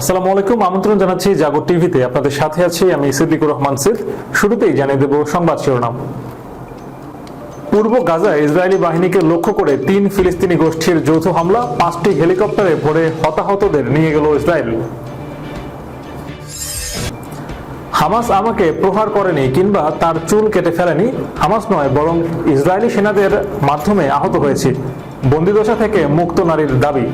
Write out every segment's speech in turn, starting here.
আসসালামু আলাইকুম, আমন্ত্রণ জানাচ্ছি জাগো টিভিতে। আপনাদের সাথে আছি আমি সিদ্দিকুর রহমান সিদ শুরুতেই জানিয়ে দেব সংবাদ শিরোনাম। পূর্ব গাজায় ইসরায়েলি বাহিনীকে লক্ষ্য করে তিন ফিলিস্তিনি গোষ্ঠীর যৌথ হামলা, পাঁচটি হেলিকপ্টারে ভরে হতাহতদের নিয়ে গেল ইসরায়েল। হামাস আমাকে প্রহার করেনি কিংবা তার চুল কেটে ফেলেনি, হামাস নয়, বরং ইসরায়েলি সেনাদের মাধ্যমে আহত হয়েছে। বন্দিদশা থেকে মুক্ত নারীর দাবি।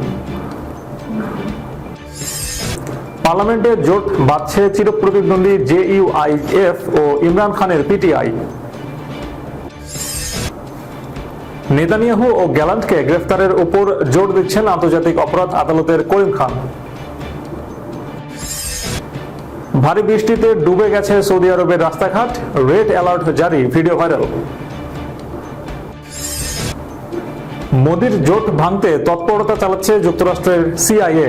পার্লামেন্টে জোট বাঁধছে চিরপ্রতিদ্বন্দ্বী জেইউআইএফ ও ইমরান খানের পিটিআই নেতানিয়াহু ও গ্যালান্টকে গ্রেফতারের উপর জোর দিচ্ছেন আন্তর্জাতিক অপরাধ আদালতের করিম খান। ভারী বৃষ্টিতে ডুবে গেছে সৌদি আরবের রাস্তাঘাট, রেড অ্যালার্ট জারি, ভিডিও ভাইরাল। মোদির জোট ভাঙতে তৎপরতা চালাচ্ছে যুক্তরাষ্ট্রের সিআইএ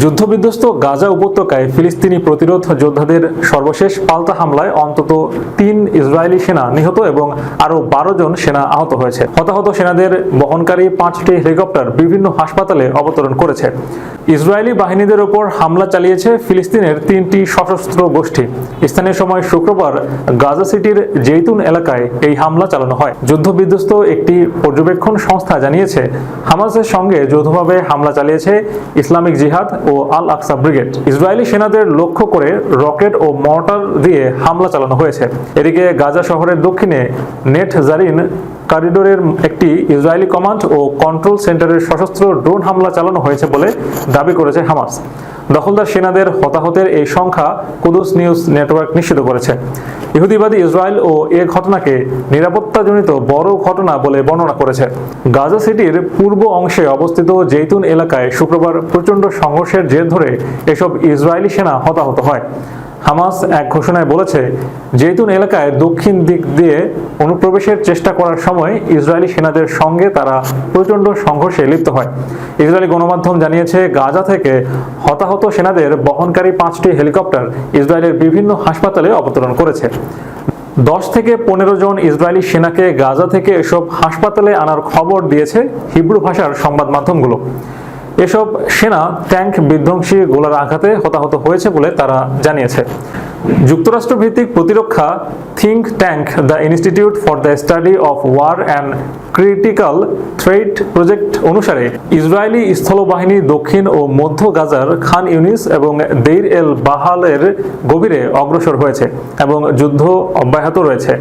যুদ্ধবিধ্বস্ত গাজা উপত্যকায় ফিলিস্তিনি প্রতিরোধ যোদ্ধাদের সর্বশেষ পাল্টা হামলায় অন্তত তিন ইসরায়েলি সেনা নিহত এবং আরও বারো জন সেনা আহত হয়েছে। হতাহত সেনাদের বহনকারী পাঁচটি হেলিকপ্টার বিভিন্ন হাসপাতালে অবতরণ করেছে। ইসরায়েলি বাহিনীদের ওপর হামলা চালিয়েছে ফিলিস্তিনের তিনটি সশস্ত্র গোষ্ঠী। স্থানীয় সময় শুক্রবার গাজা সিটির জেইতুন এলাকায় এই হামলা চালানো হয়। যুদ্ধবিধ্বস্ত একটি পর্যবেক্ষণ সংস্থা জানিয়েছে, হামাসের সঙ্গে যৌথভাবে হামলা চালিয়েছে ইসলামিক জিহাদ ও আল আকসা ব্রিগেড। ইসরায়েলি সেনাদের লক্ষ্য করে রকেট ও মর্টার দিয়ে হামলা চালানো হয়েছে। এদিকে গাজা শহরের দক্ষিণে নেট জারিন করিডোরের একটি ইসরায়েলি কমান্ড ও কন্ট্রোল সেন্টারের সশস্ত্র ড্রোন হামলা চালানো হয়েছে বলে দাবি করেছে হামাস। দখলদার সেনাদের হতাহতের এই সংখ্যা কুদুস নিউজ নেটওয়ার্ক নিশ্চিত করেছে। ইহুদিবাদী ইসরায়েল ও এ ঘটনাকে নিরাপত্তাজনিত বড় ঘটনা বলে বর্ণনা করেছে। গাজা সিটির পূর্ব অংশে অবস্থিত জৈতুন এলাকায় শুক্রবার প্রচণ্ড সংঘর্ষের জের ধরে এসব ইসরায়েলি সেনা হতাহত হয়। হামাস এক ঘোষণায় বলেছে জেতুন এলাকায় দক্ষিণ দিক দিয়ে অনুপ্রবেশের চেষ্টা করার সময় ইসরায়েলি সেনাদের সঙ্গে তারা প্রচণ্ড সংঘর্ষে লিপ্ত হয়। ইসরায়েলি গণমাধ্যম জানিয়েছে, গাজা থেকে হতাহত সেনাদের বহনকারী পাঁচটি হেলিকপ্টার ইসরায়েলের বিভিন্ন হাসপাতালে অবতরণ করেছে। দশ থেকে পনেরো জন ইসরায়েলি সেনাকে গাজা থেকে এসব হাসপাতালে আনার খবর দিয়েছে হিব্রু ভাষার সংবাদ মাধ্যমগুলো। এসব সেনা ট্যাঙ্ক বিধ্বংসী গোলার আঘাতে হতাহত হয়েছে বলে তারা জানিয়েছে। যুক্তরাষ্ট্র ভিত্তিক প্রতিরক্ষা think tank, the institute for the study of war and critical threat project অনুসারে, ইসরায়েলি স্থলবাহিনী দক্ষিণ ও মধ্য গাজার খান ইউনিস এবং দেইর এল বাহালের গভীরে অগ্রসর হয়েছে এবং যুদ্ধ অব্যাহত রয়েছে।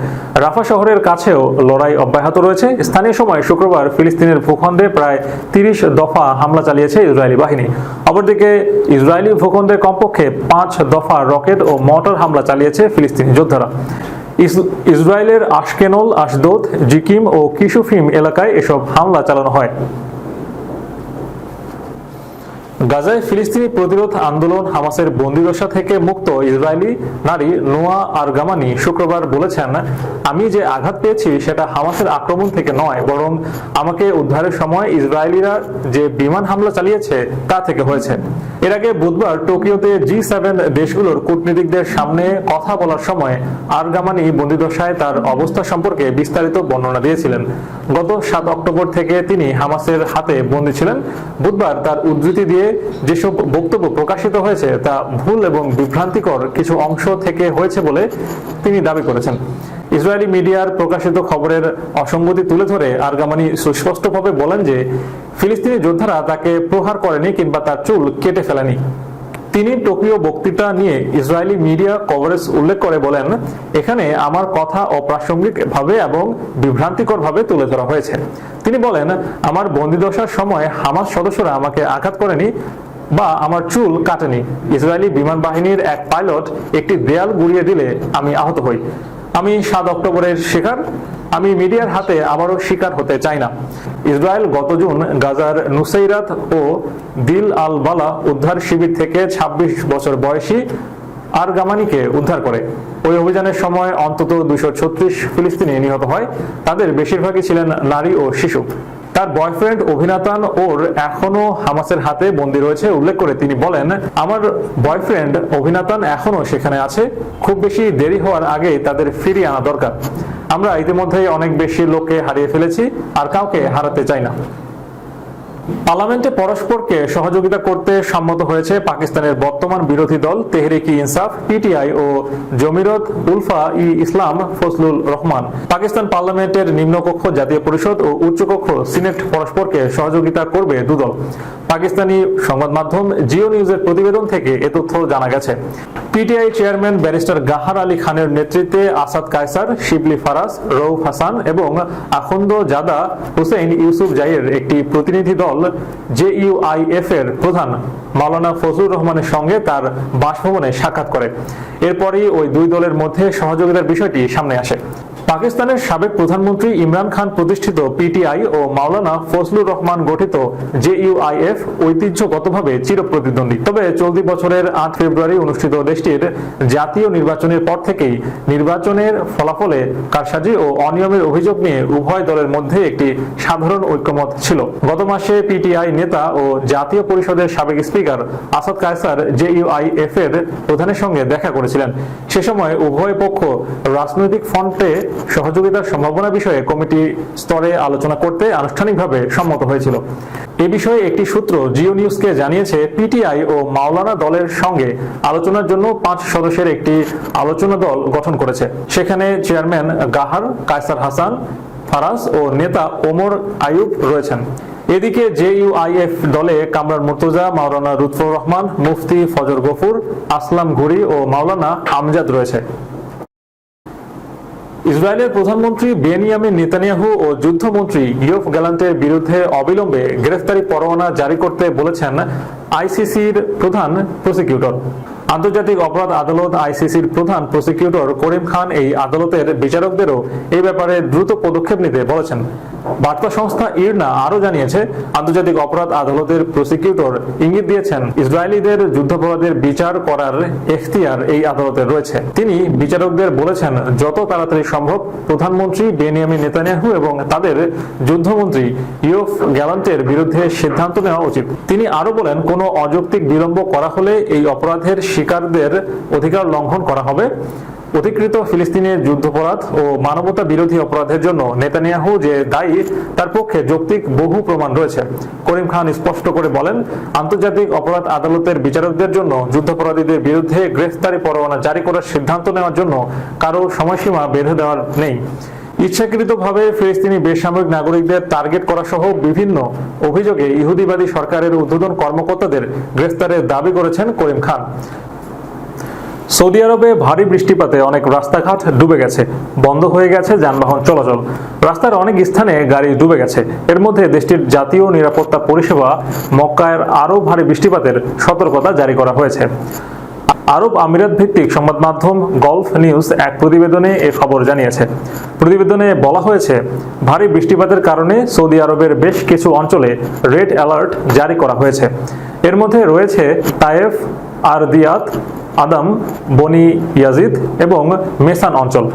রাফা শহরের কাছেও লড়াই অব্যাহত রয়েছে। স্থানীয় সময় শুক্রবার ফিলিস্তিনের ভূখণ্ডে প্রায় তিরিশ দফা হামলা চালিয়েছে ইসরায়েলি বাহিনী। অপরদিকে, ইসরায়েলি ভূখণ্ডে কমপক্ষে পাঁচ দফা রকেট ও মর্টার হামলা চালিয়েছে ফিলিস্তিনি যোদ্ধারা। ইসরায়েলের আশকেনল, আশদোদ, জিকিম ও কিশুফিম এলাকায় এসব হামলা চালানো হয়। গাজায় ফিলিস্তিনি প্রতিরোধ আন্দোলন হামাসের বন্দিদশা থেকে মুক্ত ইসরায়েলি নারী নোয়া আর গামানি শুক্রবার বলেছেন, আমি যে আঘাত পেয়েছি সেটা হামাসের আক্রমণ থেকে নয়, বরং আমাকে উদ্ধারের সময় ইসরায়েলিরা যে বিমান হামলা চালিয়েছে তা থেকে হয়েছে। এর আগে বুধবার টোকিওতে জি সেভেন দেশগুলোর কূটনীতিকদের সামনে কথা বলার সময় আরগামানি বন্দিদশায় তার অবস্থা সম্পর্কে বিস্তারিত বর্ণনা দিয়েছিলেন। গত সাত অক্টোবর থেকে তিনি হামাসের হাতে বন্দী ছিলেন। বুধবার তার উদ্ধৃতি দিয়ে যেসব বক্তব্য প্রকাশিত হয়েছে তা ভুল এবং বিভ্রান্তিকর কিছু অংশ থেকে হয়েছে বলে তিনি দাবি করেছেন। ইসরায়েলি মিডিয়ার প্রকাশিত খবরের অসঙ্গতি তুলে ধরে আরগামানি সুস্পষ্টভাবে বলেন যে ফিলিস্তিনি যোদ্ধারা তাকে প্রহার করেনি কিংবা তার চুল কেটে ফেলেনি। তিনি টোকিও বক্তৃতা নিয়ে ইসরায়েলি মিডিয়া কভারেজ উল্লেখ করে বলেন, এখানে আমার কথা অপ্রাসঙ্গিক ভাবে এবং বিভ্রান্তিকর ভাবে তুলে ধরা হয়েছে। তিনি বলেন, আমার বন্দিদশার সময় হামাস সদস্যরা আমাকে আঘাত করেনি বা আমার চুল কাটেনি। ইসরায়েলি বিমান বাহিনীর এক পাইলট একটি দেয়াল গুড়িয়ে দিলে আমি আহত হই। আমি সাত অক্টোবরের শিকার। আমি মিডিয়ার হাতে আবারও শিকার হতে চাই না। ইসরায়েল গত জুন গাজার নুসাইরাত ও দিল আল বালা উদ্ধার শিবির থেকে ২৬ বছর বয়সী আর গামানিকে উদ্ধার করে। ওই অভিযানের সময় অন্তত দুশো ছত্রিশ ফিলিস্তিনি নিহত হয়। তাদের বেশিরভাগই ছিলেন নারী ও শিশু। তার বয়ফ্রেন্ড অভিনাতান ওর এখনও হামাসের হাতে বন্দী রয়েছে, উল্লেখ করে তিনি বলেন, আমার বয়ফ্রেন্ড অভিনাতান এখনও সেখানে আছে। খুব বেশি দেরি হওয়ার আগে তাদের ফিরিয়ে আনা দরকার। আমরা ইতিমধ্যেই অনেক বেশি লোককে হারিয়ে ফেলেছি, আর কাউকে হারাতে চাই না। পার্লামেন্টে পরস্পরকে সহযোগিতা করতে সম্মত হয়েছে পাকিস্তানের বর্তমান বিরোধী দল তেহরিকি ইনসাফ, পিটিআই ও জমিরত উলফা ই ইসলাম ফজলুল রহমান। পাকিস্তান পার্লামেন্টের নিম্নকক্ষ জাতীয় পরিষদ ও উচ্চকক্ষ সিনেট পরস্পরকে সহযোগিতা করবে দুদল। পাকিস্তানি সংবাদ মাধ্যম জিও নিউজের প্রতিবেদন থেকে এ তথ্য জানা গেছে। PTI chairman barrister Gohar Ali খানের নেতৃত্বে আসাদ কায়সার, শিবলি ফারাস রৌফ হাসান এবং আখন্দ জাদা হুসেইন ইউসুফ জাইয়ের একটি প্রতিনিধি দল জেইউআইএফ এর প্রধান মাওলানা ফজলুর রহমানের সঙ্গে তার বাসভবনে সাক্ষাৎ করে। এরপরই ওই দুই দলের মধ্যে সহযোগিতার বিষয়টি সামনে আসে। পাকিস্তানের সাবেক প্রধানমন্ত্রী ইমরান খান প্রতিষ্ঠিত পিটিআই ও মাওলানা ফজলুর রহমান গঠিত জেইউআইএফ ঐতিহ্যগতভাবে চিরপ্রতিদ্বন্দ্বী। তবে চলতি বছরের আট ফেব্রুয়ারি অনুষ্ঠিত দেশটির জাতীয় নির্বাচনের পর থেকেই নির্বাচনের ফলাফলে কারসাজি ও অনিয়মের অভিযোগ নিয়ে উভয় দলের মধ্যে একটি সাধারণ ঐক্যমত ছিল। গত মাসে পিটিআই নেতা ও জাতীয় পরিষদের সাবেক স্পিকার আসাদ কায়সার জেইউআইএফ এর প্রধানের সঙ্গে দেখা করেছিলেন। সে সময় উভয় পক্ষ রাজনৈতিক ফ্রন্টে সহযোগিতার সম্ভাবনা বিষয়ে কমিটি স্তরে আলোচনা করতে আনুষ্ঠানিকভাবে সম্মত হয়েছিল। এ বিষয়ে একটি সূত্র জিও নিউজকে জানিয়েছে, পিটিআই ও মাওলানা দলের সঙ্গে আলোচনার জন্য পাঁচ সদস্যের একটি আলোচনা দল গঠন করেছে। সেখানে চেয়ারম্যান গাহার, কায়সার হাসান, ফারাজ ও নেতা ওমর আয়ুব রয়েছেন। এদিকে জেইউআইএফ দলে কামরান মুর্তজা, মাওলানা লুৎফর রহমান, মুফতি ফজর গফুর, আসলাম ঘুরি ও মাওলানা আমজাদ রয়েছে। ইসরায়েলের প্রধানমন্ত্রী বেনিয়ামিন নেতানিয়াহু ও যুদ্ধমন্ত্রী ইয়ফ গ্যালান্টের বিরুদ্ধে অবিলম্বে গ্রেফতারি পরোয়ানা জারি করতে বলেছেন আইসিসির প্রধান প্রসিকিউটর। আন্তর্জাতিক অপরাধ আদালত আইসিসির প্রধান প্রসিকিউটর করিম খান এই আদালতের বিচারকদেরও এই ব্যাপারে দ্রুত পদক্ষেপ নিতে বলেছেন। বার্তা সংস্থা ইরনা আরও জানিয়েছে, আন্তর্জাতিক অপরাধ আদালতের প্রসিকিউটর ইঙ্গিত দিয়েছেন, ইসরায়েলিদের যুদ্ধাপরাধের বিচার করার এখতিয়ার এই আদালতের রয়েছে। তিনি বিচারকদের বলেছেন, যত তাড়াতাড়ি সম্ভব প্রধানমন্ত্রী বেনিয়ামিন নেতানিয়াহু এবং তাদের যুদ্ধমন্ত্রী ইউফ গ্যালান্টের বিরুদ্ধে সিদ্ধান্ত নেওয়া উচিত। তিনি আরও বলেন, কোনো অযৌক্তিক বিলম্ব করা হলে এই অপরাধের শিকারদের অধিকার লঙ্ঘন করা হবে। অধিকৃত ফিলিস্তিনের যুদ্ধাপরাধ ও মানবতা বিরোধী অপরাধের জন্য নেতানিয়াহু যে দায়ী, তার পক্ষে যৌক্তিক বহু প্রমাণ রয়েছে। করিম খান স্পষ্ট করে বলেন, আন্তর্জাতিক অপরাধ আদালতের বিচারকদের জন্য যুদ্ধাপরাধীদের বিরুদ্ধে গ্রেফতারি পরোয়ানা জারি করার সিদ্ধান্ত নেওয়ার জন্য কারও সময়সীমা বেঁধে দেওয়ার নেই। ইচ্ছাকৃতভাবে ফিলিস্তিনি বেসামরিক নাগরিকদের টার্গেট করা সহ বিভিন্ন অভিযোগে ইহুদিবাদী সরকারের উদ্বোধন কর্মকর্তাদের গ্রেফতারের দাবি করেছেন করিম খান। সৌদি আরবে ভারী বৃষ্টিপাতে অনেক রাস্তাঘাট ডুবে গেছে, বন্ধ হয়ে গেছে যানবাহন চলাচল। রাস্তার অনেক স্থানে গাড়ি ডুবে গেছে। এর মধ্যে দেশটির জাতীয় নিরাপত্তা পরিষেবা মক্কায় আরও ভারী বৃষ্টিপাতের সতর্কতা জারি করা হয়েছে। আরব আমিরাত ভিত্তিক সংবাদ মাধ্যম গলফ নিউজ এক প্রতিবেদনে এ খবর জানিয়েছে। প্রতিবেদনে বলা হয়েছে, ভারী বৃষ্টিপাতের কারণে সৌদি আরবের বেশ কিছু অঞ্চলে রেড অ্যালার্ট জারি করা হয়েছে। এর মধ্যে রয়েছে তায়েফ আরদিয়াত, আদম, বনি ইয়াজিদ এবং মেসান অঞ্চল।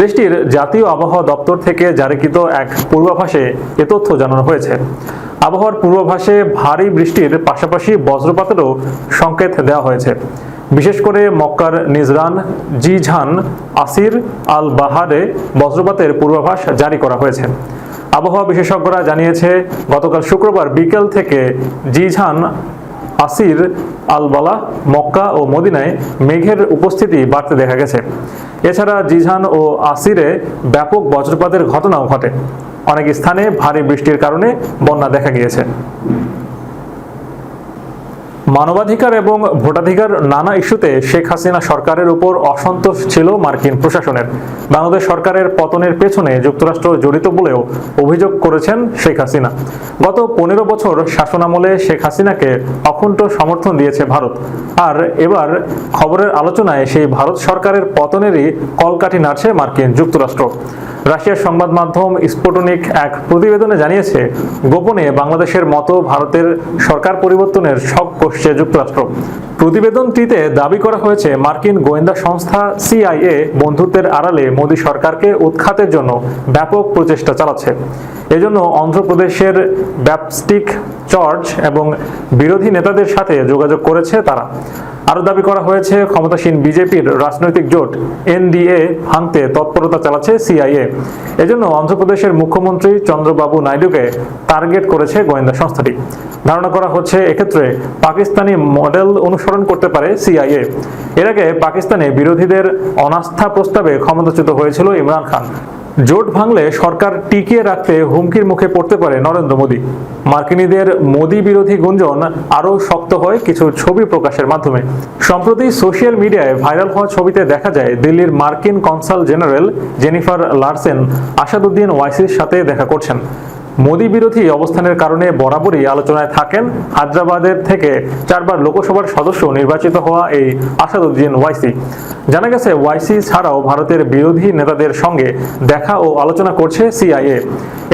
দেশটির জাতীয় আবহাওয়া দপ্তর থেকে জারিকৃত এক পূর্বাভাসে এ তথ্য জানানো হয়েছে। আবহাওয়ার পূর্বাভাসে ভারী বৃষ্টির পাশাপাশি বজ্রপাতেরও সংকেত দেওয়া হয়েছে। বিশেষ করে মক্কার নিজরান, জিঝান, আসির আল বাহারে বজ্রপাতের পূর্বাভাস জারি করা হয়েছে। আবহাওয়া বিশেষজ্ঞরা জানিয়েছে, গতকাল শুক্রবার বিকেল থেকে জিঝান আসির আলবালা মক্কা ও মদিনায় মেঘের উপস্থিতি বাড়তে দেখা গেছে। এছাড়া জিঝান ও আসিরে ব্যাপক বজ্রপাতের ঘটনাও ঘটে। অনেক স্থানে ভারী বৃষ্টির কারণে বন্যা দেখা গিয়েছে। মানবাধিকার এবং ভোটাধিকার নানা ইস্যুতে শেখ হাসিনা সরকারের উপর অসন্তোষ ছিল মার্কিন প্রশাসনের। বাংলাদেশ সরকারের পতনের পেছনে যুক্তরাষ্ট্র জড়িত বলেও অভিযোগ করেছেন শেখ হাসিনা। গত পনেরো বছর শাসনামলে শেখ হাসিনাকে অকুণ্ঠ সমর্থন দিয়েছে ভারত। আর এবার খবরের আলোচনায় সেই ভারত সরকারের পতনেরই কলকাঠি নাড়ছে মার্কিন যুক্তরাষ্ট্র। রাশিয়ার সংবাদ মাধ্যম স্পুটনিক এক প্রতিবেদনে জানিয়েছে, গোপনে বাংলাদেশের মতো ভারতের সরকার পরিবর্তনের শখ কষছে যুক্তরাষ্ট্র। প্রতিবেদনটিতে দাবি করা হয়েছে, মার্কিন গোয়েন্দা সংস্থা সিআইএ বন্ধুত্বের আড়ালে মোদী সরকারকে উৎখাতের জন্য ব্যাপক প্রচেষ্টা চালাচ্ছে। এজন্য অন্ধ্রপ্রদেশের ব্যাপস্টিক চার্চ এবং বিরোধী নেতাদের সাথে যোগাযোগ করেছে তারা। আরও দাবি করা হয়েছে, ক্ষমতাসীন বিজেপির রাজনৈতিক জোট এনডিএ ভাঙতে তৎপরতা চালাচ্ছে সিআইএ। এজন্য অন্ধ্রপ্রদেশের মুখ্যমন্ত্রী চন্দ্রবাবু নাইডুকে টার্গেট করেছে গোয়েন্দা সংস্থাটি। ধারণা করা হচ্ছে এক্ষেত্রে পাকিস্তানি মডেল অনুসরণ করতে পারে সিআইএ। এর আগে পাকিস্তানে বিরোধীদের অনাস্থা প্রস্তাবে ক্ষমতাচ্যুত হয়েছিল ইমরান খান। জোট ভাঙলে সরকার টিকিয়ে রাখতে হুমকির মুখে পড়তে পারে নরেন্দ্র মোদী। মার্কিনীদের মোদী বিরোধী গুঞ্জন আরও শক্ত হয় কিছু ছবি প্রকাশের মাধ্যমে। সম্প্রতি সোশ্যাল মিডিয়ায় ভাইরাল হওয়া ছবিতে দেখা যায়, দিল্লির মার্কিন consul general Jennifer Larsen Asaduddin ওয়াইসির সাথে দেখা করছেন। মোদী বিরোধী অবস্থানের কারণে বরাবরই আলোচনায় থাকেন হায়দ্রাবাদের থেকে চারবার লোকসভার সদস্য নির্বাচিত হওয়া এই আসাদুদ্দিন ওয়াইসি। জানা গেছে, ওয়াইসি ছাড়াও ভারতের বিরোধী নেতাদের সঙ্গে দেখা ও আলোচনা করছে সিআইএ।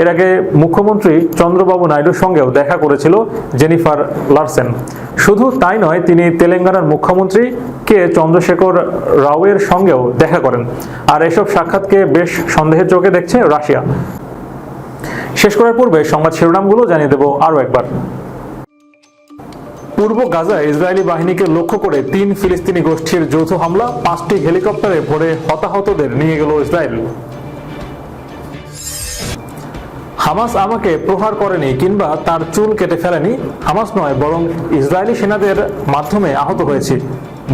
এর আগে মুখ্যমন্ত্রী চন্দ্রবাবু নাইডুর সঙ্গেও দেখা করেছিল জেনিফার লারসেন। শুধু তাই নয়, তিনি তেলেঙ্গানার মুখ্যমন্ত্রী কে চন্দ্রশেখর রাওয়ের সঙ্গেও দেখা করেন। আর এসব সাক্ষাৎকে বেশ সন্দেহের চোখে দেখছে রাশিয়া। শেষ করার পূর্বে সংবাদ শিরোনামগুলো জানিয়ে দেব আরও একবার। পূর্ব গাজায় ইসরায়েলি বাহিনীকে লক্ষ্য করে তিন ফিলিস্তিনি গোষ্ঠীর যৌথ হামলা, পাঁচটি হেলিকপ্টারে ভরে হতাহতদের নিয়ে গেল ইসরায়েল। হামাস আমাকে প্রহার করেনি কিংবা তার চুল কেটে ফেলেনি, হামাস নয়, বরং ইসরায়েলি সেনাদের মাধ্যমে আহত হয়েছে।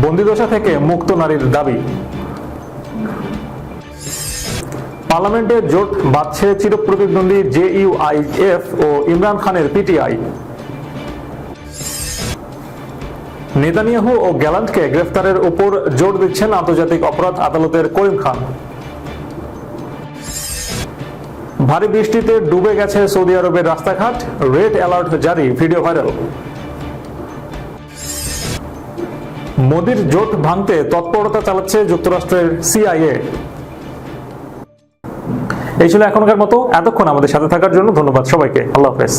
বন্দিদশা থেকে মুক্ত নারীর দাবি। পার্লামেন্টে জোট বাঁধছে চিরপ্রতিদ্বন্দ্বী জেইউআইএফ ও ইমরান খানের পিটিআই নেতানিয়াহু ও গ্যালান্টকে গ্রেফতারের উপর জোর দিচ্ছেন আন্তর্জাতিক অপরাধ আদালতের করিম খান। ভারী বৃষ্টিতে ডুবে গেছে সৌদি আরবের রাস্তাঘাট, রেড অ্যালার্ট জারি ভিডিও ভাইরাল। মোদির জোট ভাঙতে তৎপরতা চালাচ্ছে যুক্তরাষ্ট্রের সিআইএ এই ছিল এখনকার মতো। এতক্ষণ আমাদের সাথে থাকার জন্য ধন্যবাদ সবাইকে। আল্লাহ হাফেজ।